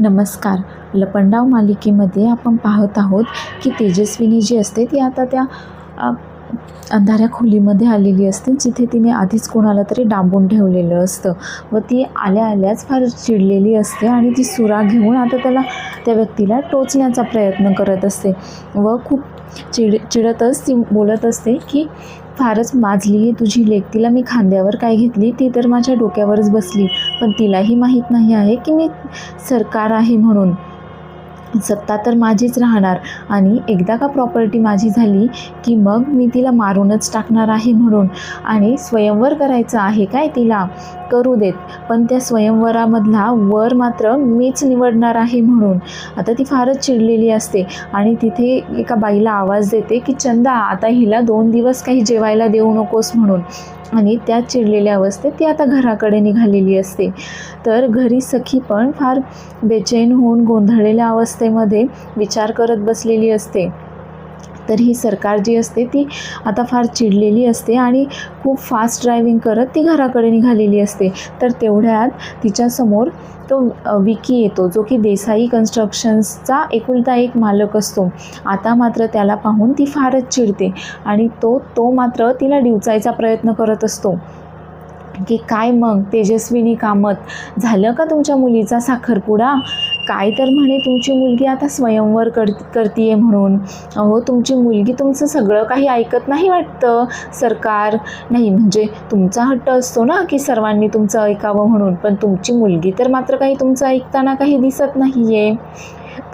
नमस्कार. लपंडाव मालिकेमध्ये आपण पाहत आहोत की तेजस्विनी जी असते ती आता त्या अंधाऱ्या खोलीमध्ये आलेली असते जिथे तिने आधीच कोणाला तरी डांबून ठेवलेलं असतं. व ती आल्या आल्याच फार चिडलेली असते आणि ती सुरा घेऊन आता त्याला त्या व्यक्तीला टोचण्याचा प्रयत्न करत असते. व खूप चिड चिडतच ती बोलत असते की फारच माजली आहे तुझी लेक. तिला मी खांद्यावर काय घेतली ती तर माझ्या डोक्यावरच बसली. पण तिलाही माहीत नाही आहे की मी सरकार आहे म्हणून. सत्ता तर माझीच राहणार आणि एकदा का प्रॉपर्टी माझी झाली की मग मी तिला मारूनच टाकणार आहे म्हणून. आणि स्वयंवर करायचं आहे काय तिला? करू देत. पण त्या स्वयंवरामधला वर मात्र मीच निवडणार आहे म्हणून. आता ती फारच चिडलेली असते आणि तिथे एका बाईला आवाज देते की चंदा आता हिला दोन दिवस काही जेवायला देऊ नकोस म्हणून. आणि त्या चिडलेल्या अवस्थेत ती आता घराकडे निघालेली असते. तर घरी सखी पण फार बेचैन होऊन गोंधळलेल्या अवस्थेमध्ये विचार करत बसलेली असते. तर ही सरकार जी असते ती आता फार चिडलेली असते आणि खूप फास्ट ड्रायव्हिंग करत ती घराकडे निघालेली असते. तर तेवढ्यात तिच्यासमोर तो विकी येतो जो की देसाई कन्स्ट्रक्शन्सचा एकुलता एक मालक असतो. आता मात्र त्याला पाहून ती फारच चिडते आणि तो तो मात्र तिला डिवचायचा प्रयत्न करत असतो. की काय मग तेजस्विनी कामत झालं का तुमच्या मुलीचा साखरपुडा? काय तर म्हणे तुमची मुलगी आता स्वयंवर कर करतीये म्हणून. अहो तुमची मुलगी तुमचं सगळं काही ऐकत नाही वाटतं. सरकार नाही म्हणजे तुमचा हट्ट असतो ना की सर्वांनी तुमचं ऐकावं म्हणून. पण तुमची मुलगी तर मात्र काही तुमचं ऐकताना काही दिसत नाही आहे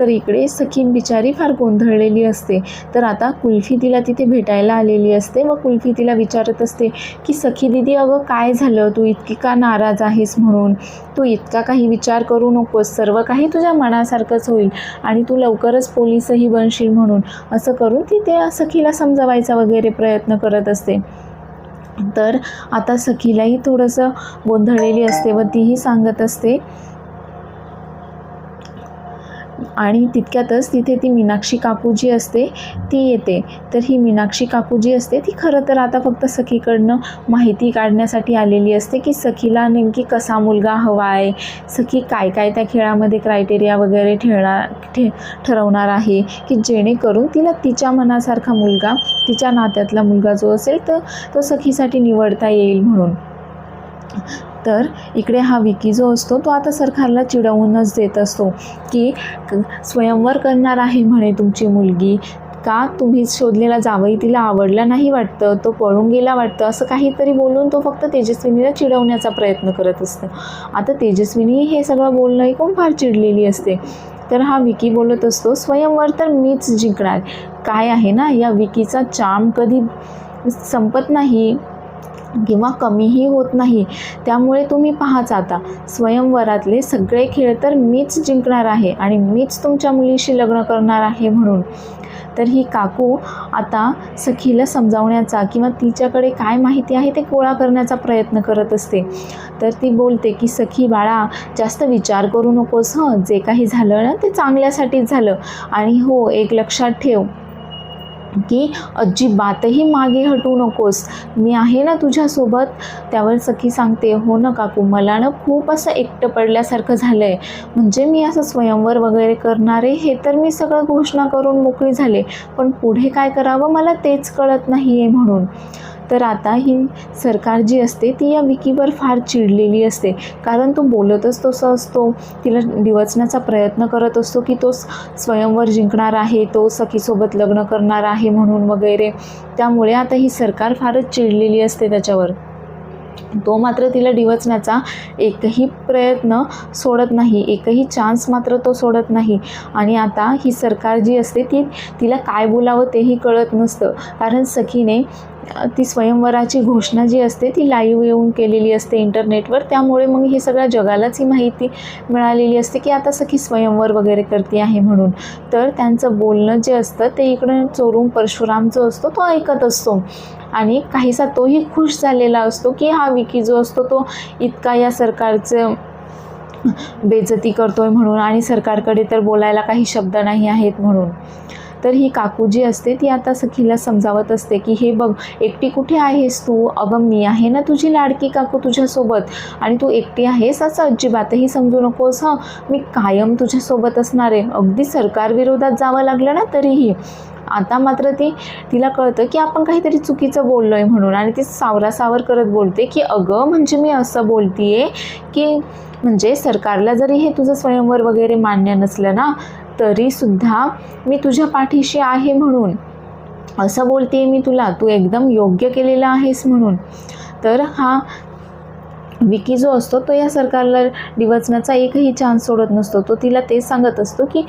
तर इकडे सखी बिचारी फार गोंधळलेली असते. तर आता कुल्फी तिला तिथे भेटायला आलेली असते. व कुल्फी तिला विचारत असते की सखी दिदी अगं काय झालं? तू इतकी का नाराज आहेस म्हणून? तू इतका काही विचार करू नकोस. सर्व काही तुझ्या मनासारखंच होईल आणि तू लवकरच पोलीसही बनशील म्हणून. असं करून ती त्या सखीला समजावायचा वगैरे प्रयत्न करत असते. तर आता सखीलाही थोडंसं गोंधळलेली असते व तीही सांगत असते आणि तितक्यातच तिथे ती मीनाक्षी काकू जी असते ती येते. तर ही मीनाक्षी काकू जी असते ती खरं तर आता फक्त सखीकडनं माहिती काढण्यासाठी आलेली असते की सखीला नेमकी कसा मुलगा हवा आहे सखी काय काय त्या खेळामध्ये क्रायटेरिया वगैरे ठेवणार ठे ठरवणार आहे की जेणेकरून तिला तिच्या मनासारखा मुलगा तिच्या नात्यातला मुलगा जो असेल तर तो सखीसाठी निवडता येईल म्हणून. तर इकडे हा विकी जो असतो तो आता सरकारला चिडवूनच देत असतो की क- स्वयंवर करणार आहे म्हणे तुमची मुलगी. का तुम्ही शोधलेला जावई तिला आवडला नाही वाटतं? तो पळून गेला वाटतं? असं काहीतरी बोलून तो फक्त तेजस्विनीला चिडवण्याचा प्रयत्न करत असतो. आता तेजस्विनी हे सगळं बोलणं ऐकून फार चिडलेली असते. तर हा विकी बोलत असतो स्वयंवर तर मीच जिंकणार. काय आहे ना या विकीचा चाम कधी संपत नाही. किंवा कमीही होत नाही. त्यामुळे तुम्ही पाहाच आता स्वयंवरातले सगळे खेळ तर मीच जिंकणार आहे आणि मीच तुमच्या मुलीशी लग्न करणार आहे म्हणून. तर ही काकू आता सखीला समजावण्याचा किंवा तिच्याकडे काय माहिती आहे ते गोळा करण्याचा प्रयत्न करत असते. तर ती बोलते की सखी बाळा जास्त विचार करू नकोस हं. जे काही झालं ना ते चांगल्यासाठीच झालं. आणि हो एक लक्षात ठेव. की अजिबातही मागे हटू नकोस. मी आहे ना तुझ्यासोबत? त्यावर सखी सांगते हो ना काकू मला ना खूप असं एकटं पडल्यासारखं झालं आहे म्हणजे मी असं स्वयंवर वगैरे करणारे हे तर मी सगळं घोषणा करून मोकळी झाले. पण पुढे काय करावं? मला तेच कळत नाही आहे म्हणून. तर आता ही सरकार जी असते ती या विकीवर फार चिडलेली असते. कारण तो बोलतच तसं असतो. तिला डिवचण्याचा प्रयत्न करत असतो की तो स्वयंवर जिंकणार आहे तो सखीसोबत लग्न करणार आहे म्हणून वगैरे. त्यामुळे आता ही सरकार फारच चिडलेली असते त्याच्यावर. तो मात्र तिला डिवचण्याचा एकही प्रयत्न सोडत नाही. एकही चान्स मात्र तो सोडत नाही. आणि आता ही सरकार जी असते ती तिला काय बोलावं तेही कळत नसतं. कारण सखीने ती स्वयंवराची घोषणा जी असते ती लाईव्ह येऊन केलेली असते इंटरनेटवर त्यामुळे मग हे सगळ्या जगालाच ही माहिती मिळालेली असते की आता सखी स्वयंवर वगैरे करते आहे म्हणून. तर त्यांचं बोलणं जे असतं ते इकडं चोरून परशुराम जो असतो तो ऐकत असतो. आणि काहीसा तोही खुश झालेला असतो की हा विकी जो असतो तो इतका या सरकारचं बेजती करतोय म्हणून आणि सरकारकडे तर बोलायला काही शब्द नाही आहेत म्हणून. तर ही काकू जी असते ती आता सखीला समजावत असते की हे बघ एकटी कुठे आहेस तू? अगं मी आहे ना तुझी लाडकी काकू तुझ्यासोबत. आणि तू एकटी आहेस असं अजिबातही समजू नकोस हं. मी कायम तुझ्यासोबत असणार आहे. अगदी सरकारविरोधात जावं लागलं ना तरीही. आता मात्र ती तिला कळतं की आपण काहीतरी चुकीचं बोललो आहे म्हणून. आणि ती सावरासावर करत बोलते की अगं म्हणजे मी असं बोलतीये की म्हणजे सरकारला जरी हे तुझं स्वयंवर वगैरे मान्य नसलं ना तरीसुद्धा मी तुझ्या पाठीशी आहे म्हणून. असं बोलते मी तुला. तू एकदम योग्य केलेला आहेस म्हणून. तर हा विकी जो असतो तो या सरकारला डिवचण्याचा एकही चान्स सोडत नसतो. तो तिला तेच सांगत असतो की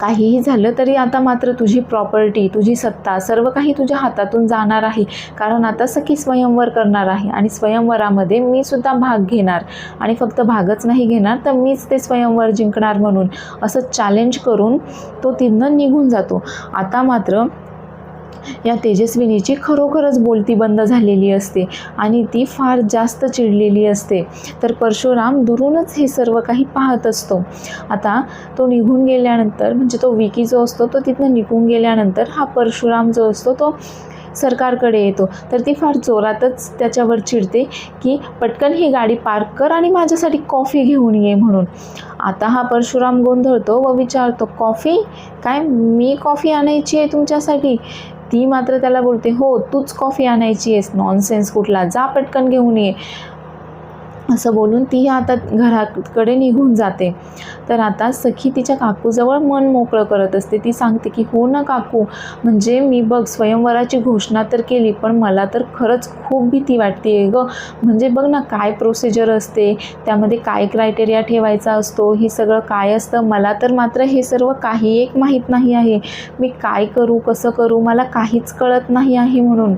काहीही झालं तरी आता मात्र तुझी प्रॉपर्टी तुझी सत्ता सर्व काही तुझ्या हातातून जाणार आहे. कारण आता सखी स्वयंवर करणार आहे आणि स्वयंवरामध्ये मी सुद्धा भाग घेणार. आणि फक्त भागच नाही घेणार तर मीच ते स्वयंवर जिंकणार म्हणून. असं चॅलेंज करून तो तिथनं निघून जातो. आता मात्र या तेजस्विनीची खरोखरच बोलती बंद झालेली असते आणि ती फार जास्त चिडलेली असते. तर परशुराम दुरूनच हे सर्व काही पाहत असतो. आता तो निघून गेल्यानंतर म्हणजे तो विकी जो असतो तो तिथनं निघून गेल्यानंतर हा परशुराम जो असतो तो सरकारकडे येतो. तर ती फार जोरातच त्याच्यावर चिडते की पटकन ही गाडी पार्क कर आणि माझ्यासाठी कॉफी घेऊन ये म्हणून. आता हा परशुराम गोंधळतो व विचारतो कॉफी? काय मी कॉफी आणायची आहे तुमच्यासाठी? ती मात्र त्याला बोलते हो तूच कॉफी आणायची आहेस नॉनसेन्स कुठला. जा पटकन घेऊन ये. असं बोलून ती आता घराकडे निघून जाते. तर आता सखी तिच्या काकूजवळ मन मोकळं करत असते. ती सांगते की हो ना काकू म्हणजे मी बघ स्वयंवराची घोषणा तर केली पण मला तर खरंच खूप भीती वाटते आहे ग. म्हणजे बघ ना काय प्रोसिजर असते त्यामध्ये काय क्रायटेरिया ठेवायचा असतो हे सगळं काय असतं? मला तर मात्र हे सर्व काही एक माहीत नाही आहे. मी काय करू कसं करू मला काहीच कळत नाही आहे म्हणून.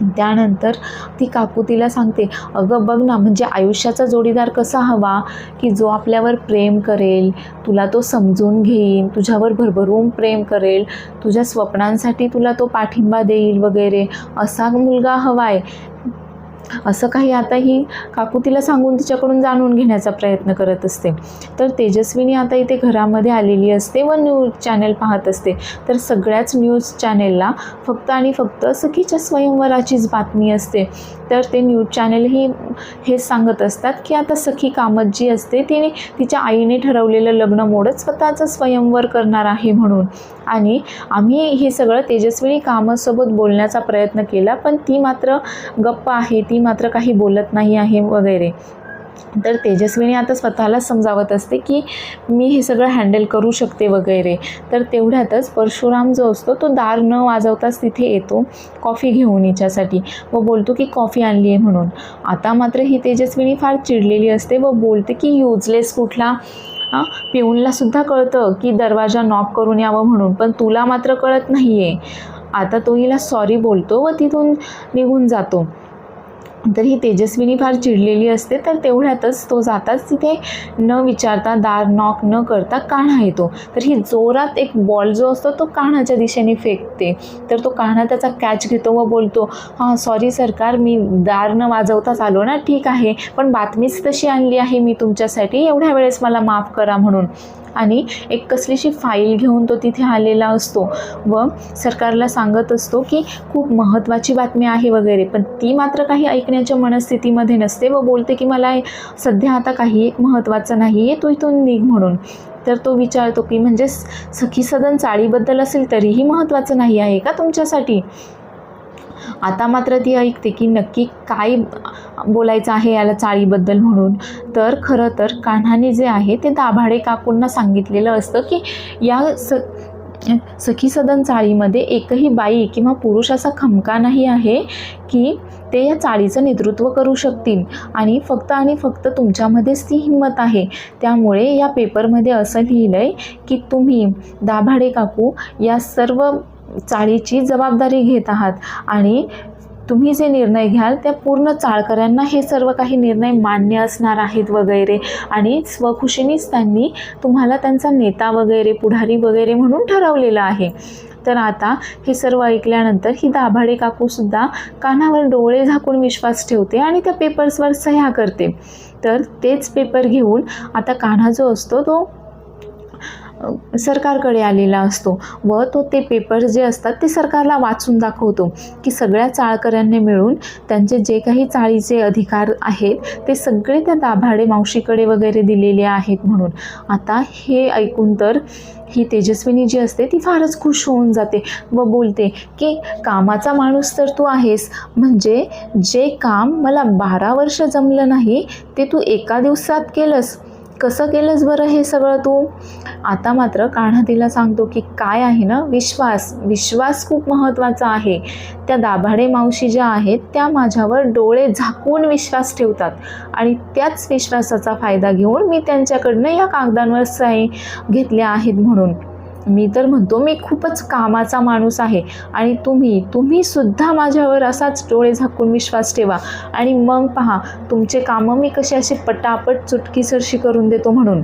त्यानंतर ती काकू तिला सांगते अगं बघ ना म्हणजे आयुष्याचा जोडीदार कसा हवा की जो आपल्यावर प्रेम करेल तुला तो समजून घेईन तुझ्यावर भरभरून प्रेम करेल तुझ्या स्वप्नांसाठी तुला तो पाठिंबा देईल वगैरे असा मुलगा हवा आहे असं काही आता ही काकू तिला सांगून तिच्याकडून जाणून घेण्याचा प्रयत्न करत असते. तर तेजस्विनी आता इथे घरामध्ये आलेली असते व न्यूज चॅनेल पाहत असते. तर सगळ्याच न्यूज चॅनेलला फक्त आणि फक्त सखीच्या स्वयंवराचीच बातमी असते. तर ते न्यूज चॅनेलही हे सांगत असतात की आता सखी कामत जी असते तिने तिच्या आईने ठरवलेलं लग्न मोडत स्वतःचं स्वयंवर करणार आहे म्हणून. आणि आम्ही हे सगळं तेजस्विनी कामतसोबत बोलण्याचा प्रयत्न केला पण ती मात्र गप्प आहे. ती ती मात्र काही बोलत नाही आहे वगैरे. तर तेजस्विनी आता स्वतःला समजावत असते की मी हे सगळं हँडल करू शकते वगैरे. तर तेवढ्यातच परशुराम जो असतो तो दार न वाजवताच तिथे येतो कॉफी घेऊन हिच्यासाठी. व बोलतो की कॉफी आणली आहे म्हणून. आता मात्र ही तेजस्विनी फार चिडलेली असते व बोलते की युजलेस कुठला? पिऊनलासुद्धा पिऊनला सुद्धा कळतं की दरवाजा नॉक करून यावं म्हणून पण तुला मात्र कळत नाही आहे आता तो हिला सॉरी बोलतो व तिथून निघून जातो. तर ही तेजस्विनी फार चिडलेली असते तर तेवढ्यातच तो जाताच तिथे न विचारता दार नॉक न करता कान्हा येतो. तर ही जोरात एक बॉल जो असतो तो कान्हाच्या दिशेने फेकते. तर तो कान्हा त्याचा कॅच घेतो व बोलतो हां सॉरी सरकार मी दार न वाजवताच आलो ना ठीक आहे पण बातमीच तशी आणली आहे मी तुमच्यासाठी एवढ्या वेळेस मला माफ करा म्हणून. आणि एक कसलीशी फाईल घेऊन तो तिथे आलेला असतो व सरकारला सांगत असतो की खूप महत्त्वाची बातमी आहे वगैरे पण ती मात्र काही ऐकण्याच्या मनस्थितीमध्ये नसते व बोलते की मला सध्या आता काही एक महत्त्वाचं नाही आहे तू इथून निघ म्हणून. तर तो विचारतो की म्हणजे सखी सदन चाळीबद्दल असेल तरीही महत्त्वाचं नाही आहे का तुमच्यासाठी? आता मात्र ती ऐकते की नक्की काय बोलायचं आहे याला चाळीबद्दल म्हणून. तर खरं तर कान्हाने जे आहे ते दाभाडे काकूंना सांगितलेलं असतं की या स सखी सदन चाळीमध्ये एकही बाई किंवा पुरुष असा खमका नाही आहे की ते या चाळीचं नेतृत्व करू शकतील. आणि फक्त आणि फक्त तुमच्यामध्येच ती हिंमत आहे. त्यामुळे या पेपरमध्ये असं लिहिलं आहे की तुम्ही दाभाडे काकू या सर्व चाळीची जबाबदारी घेत आहात. आणि तुम्ही जे निर्णय घ्याल त्या पूर्ण चाळकऱ्यांना हे सर्व काही निर्णय मान्य असणार आहेत वगैरे. आणि स्वखुशीनेच त्यांनी तुम्हाला त्यांचा नेता वगैरे पुढारी वगैरे म्हणून ठरवलेलं आहे. तर आता हे सर्व ऐकल्यानंतर ही दाभाडे काकूसुद्धा कानावर डोळे झाकून विश्वास ठेवते आणि त्या पेपर्सवर सह्या करते. तर तेच पेपर घेऊन आता कान्हा जो असतो तो सरकारकडे आलेला असतो व तो ते पेपर जे असतात ते सरकारला वाचून दाखवतो की सगळ्या चाळकऱ्यांनी मिळून त्यांचे जे काही चाळीचे अधिकार आहेत ते सगळे त्या दाभाडे मावशीकडे वगैरे दिलेले आहेत म्हणून. आता हे ऐकून तर ही तेजस्विनी जी असते ती फारच खुश होऊन जाते व बोलते की कामाचा माणूस तर तू आहेस. म्हणजे जे काम मला बारा वर्ष जमलं नाही ते तू एका दिवसात केलंस. कसं केलंस बरं हे सगळं तू? आता मात्र कान्हा तिला सांगतो की काय आहे ना विश्वास. विश्वास खूप महत्त्वाचा आहे. त्या दाभाडे मावशी ज्या आहेत त्या माझ्यावर डोळे झाकून विश्वास ठेवतात. आणि त्याच विश्वासाचा फायदा घेऊन मी त्यांच्याकडनं या कागदांवर सही घेतल्या आहेत म्हणून. मी तर म्हणतो मी खूपच कामाचा माणूस आहे आणि तुम्ही तुम्हीसुद्धा माझ्यावर असाच डोळे झाकून विश्वास ठेवा. आणि मग पहा तुमचे कामं मी कशी अशी पटापट चुटकीसरशी करून देतो म्हणून.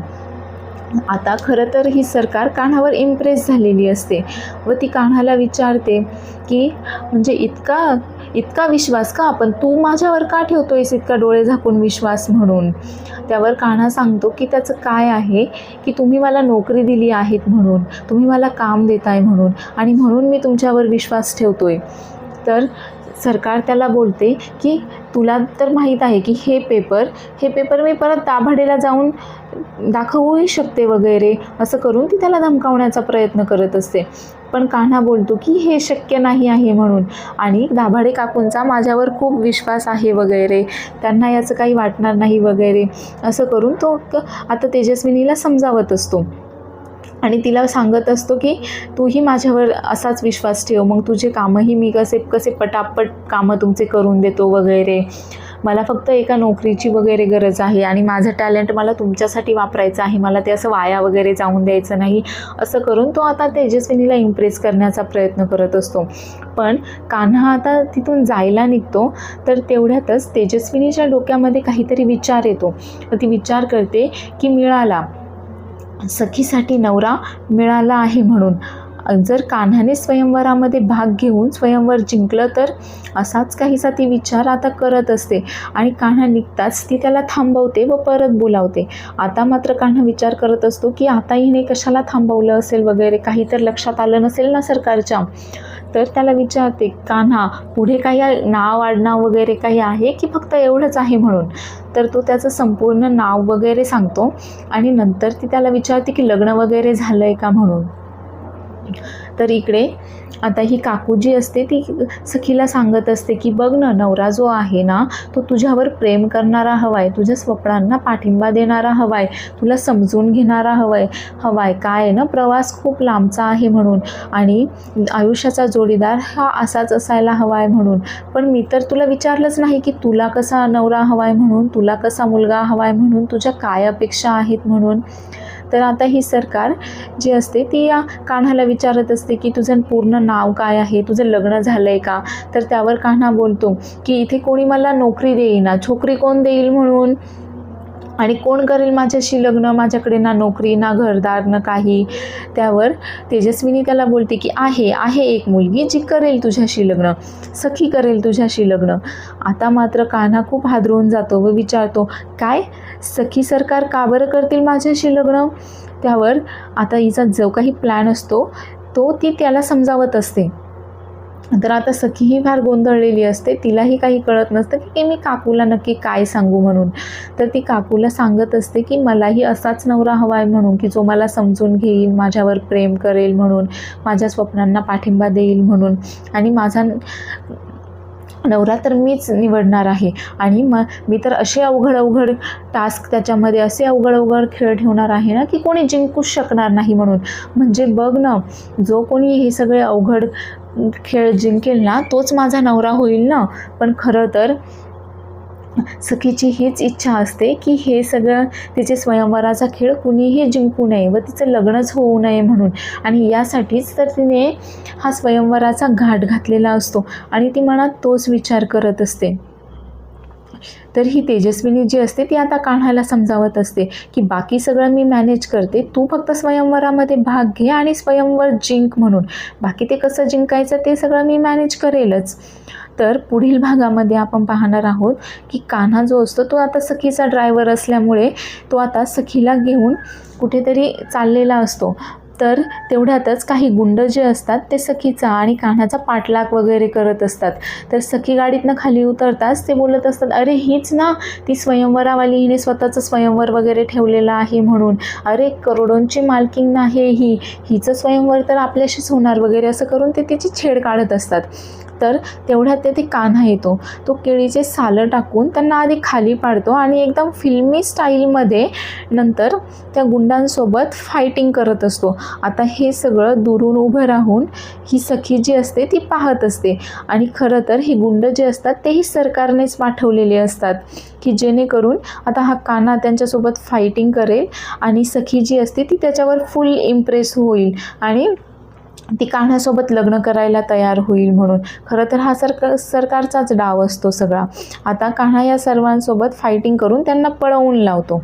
आता खरं तर ही सरकार कान्हावर इम्प्रेस झालेली असते व ती कान्हाला विचारते की म्हणजे इतका इतका विश्वास का? आपण तू माझ्यावर का ठेवतोयस इतका डोळे झाकून विश्वास म्हणून? त्यावर कान्हा सांगतो की त्याचं काय आहे की तुम्ही मला नोकरी दिली आहेत म्हणून तुम्ही मला काम देताय म्हणून आणि म्हणून मी तुमच्यावर विश्वास ठेवतोय. तर सरकार त्याला बोलते की तुला तर माहीत आहे की हे पेपर हे पेपर मी परत दाभाडेला जाऊन दाखवूही शकते वगैरे असं करून ती त्याला धमकावण्याचा प्रयत्न करत असते. पण कान्हा बोलतो की हे शक्य नाही आहे म्हणून. आणि दाभाडे काकूंचा माझ्यावर खूप विश्वास आहे वगैरे त्यांना याचं काही वाटणार नाही वगैरे असं करून तो क- आता तेजस्विनीला समजावत असतो. आणि तिला सांगत असतो की तूही माझ्यावर असाच विश्वास ठेव. मग तुझे कामंही मी कसे कसे पटापट कामं तुमचे करून देतो वगैरे. मला फक्त एका नोकरीची वगैरे गरज आहे आणि माझं टॅलेंट मला तुमच्यासाठी वापरायचं आहे. मला ते असं वाया वगैरे जाऊन द्यायचं नाही. असं करून तो आता तेजस्विनीला इम्प्रेस करण्याचा प्रयत्न करत असतो. पण कान्हा आता तिथून जायला निघतो तर तेवढ्यातच तेजस्विनीच्या डोक्यामध्ये काहीतरी विचार येतो. ती विचार करते की मिळाला. सखीसाठी नवरा मिळाला आहे म्हणून. जर कान्हाने स्वयंवरामध्ये भाग घेऊन स्वयंवर जिंकलं तर असाच काहीसा ती विचार आता करत असते. आणि कान्हा निघताच ती त्याला थांबवते व परत बोलावते. आता मात्र कान्हा विचार करत असतो की आता हिने कशाला थांबवलं असेल वगैरे काही तर लक्षात आलं नसेल ना सरकारच्या. तर त्याला विचारते कान्हा पुढे काही नाव आडनाव वगैरे काही आहे की फक्त एवढंच आहे म्हणून? तर तो त्याचं संपूर्ण नाव वगैरे सांगतो आणि नंतर ती त्याला विचारते की लग्न वगैरे झालं आहे का म्हणून. तर इकडे आता ही काकू जी असते ती सखीला सांगत असते की बघ ना नवरा जो आहे ना तो तुझ्यावर प्रेम करणारा हवाय तुझ्या स्वप्नांना पाठिंबा देणारा हवाय तुला समजून घेणारा हवाय हवाय. काय आहे ना प्रवास खूप लांबचा आहे म्हणून आणि आयुष्याचा जोडीदार हा असाच असायला हवाय म्हणून. पण मी तर तुला विचारलंच नाही की तुला कसा नवरा हवाय म्हणून तुला कसा मुलगा हवाय म्हणून तुझ्या काय अपेक्षा आहेत म्हणून. तर आता ही सरकार जी असते ती या कान्हाला विचारत असते की तुझं पूर्ण नाव काय आहे? तुझं लग्न झालं आहे का? तर त्यावर कान्हा बोलतो की इथे कोणी मला नोकरी देईना. छोकरी कोण देईल म्हणून? आणि कोण करेल माझ्याशी लग्न? माझ्याकडे ना नोकरी ना घरदार ना काही. त्यावर तेजस्विनी त्याला बोलते की आहे आहे एक मुलगी जी करेल तुझ्याशी लग्न. सखी करेल तुझ्याशी लग्न. आता मात्र कान्हा खूप हादरून जातो व विचारतो काय? सखी सरकार का बरं करतील माझ्याशी लग्न? त्यावर आता हिचा जो काही प्लॅन असतो तो ती त्याला समजावत असते. तर आता सखीही फार गोंधळलेली असते तिलाही काही कळत नसतं की मी काकूला नक्की काय सांगू म्हणून. तर ती काकूला सांगत असते की मलाही असाच नवरा हवा आहे म्हणून की जो मला समजून घेईल माझ्यावर प्रेम करेल म्हणून माझ्या स्वप्नांना पाठिंबा देईल म्हणून. आणि माझा नवरा तर मीच निवडणार आहे. आणि मग मी तर असे अवघड अवघड टास्क त्याच्यामध्ये असे अवघड अवघड खेळ ठेवणार आहे ना की कोणी जिंकूच शकणार नाही म्हणून. म्हणजे बघ ना जो कोणी हे सगळे अवघड खेळ जिंकेल ना तोच माझा नवरा होईल ना. पण खरं तर सखीची हीच इच्छा असते की हे सगळं तिचे स्वयंवराचा खेळ कुणीही जिंकू नये व तिचं लग्नच होऊ नये म्हणून. आणि यासाठीच तर तिने हा स्वयंवराचा घाट घातलेला असतो आणि ती मनात तोच विचार करत असते. तर ही तेजस्विनी जी असते ती आता कान्हाला समजावत असते की बाकी सगळं मी मॅनेज करते तू फक्त स्वयंवरामध्ये भाग घे आणि स्वयंवर जिंक म्हणून. बाकी ते कसं जिंकायचं ते सगळं मी मॅनेज करेलच. तर पुढील भागामध्ये आपण पाहणार आहोत की कान्हा जो असतो तो आता सखीचा ड्रायव्हर असल्यामुळे तो आता सखीला घेऊन कुठेतरी चाललेला असतो. तर तेवढ्यातच काही गुंड जे असतात ते सखीचा आणि कान्हाचा पाठलाग वगैरे करत असतात. तर सखी गाडीतनं खाली उतरताच ते बोलत असतात अरे हीच ना ती स्वयंवरावाली हिने स्वतःचं स्वयंवर वगैरे ठेवलेलं आहे म्हणून. अरे करोडोंची मालकीण नाही ही. हिचं स्वयंवर तर आपल्याशीच होणार वगैरे असं करून ते तिची छेड काढत असतात. तर तेवढ्यात ते कान्हा येतो. तो केळीचे सालं टाकून त्यांना आधी खाली पाडतो आणि एकदम फिल्मी स्टाईलमध्ये नंतर त्या गुंडांसोबत फायटिंग करत असतो. आता हे सगळं दुरून उभं राहून ही सखी जी असते ती पाहत असते. आणि खरं तर ही गुंड जे असतात तेही सरकारनेच पाठवलेले असतात की जेणेकरून आता हा कान्हा त्यांच्यासोबत फायटिंग करेल आणि सखी जी असते ती त्याच्यावर फुल इम्प्रेस होईल. आणि ती कान्हासोबत लग्न करायला तयार होईल म्हणून. खरं तर हा सरकार सरकारचाच डाव असतो सगळा. आता कान्हा या सर्वांसोबत फायटिंग करून त्यांना पळवून लावतो.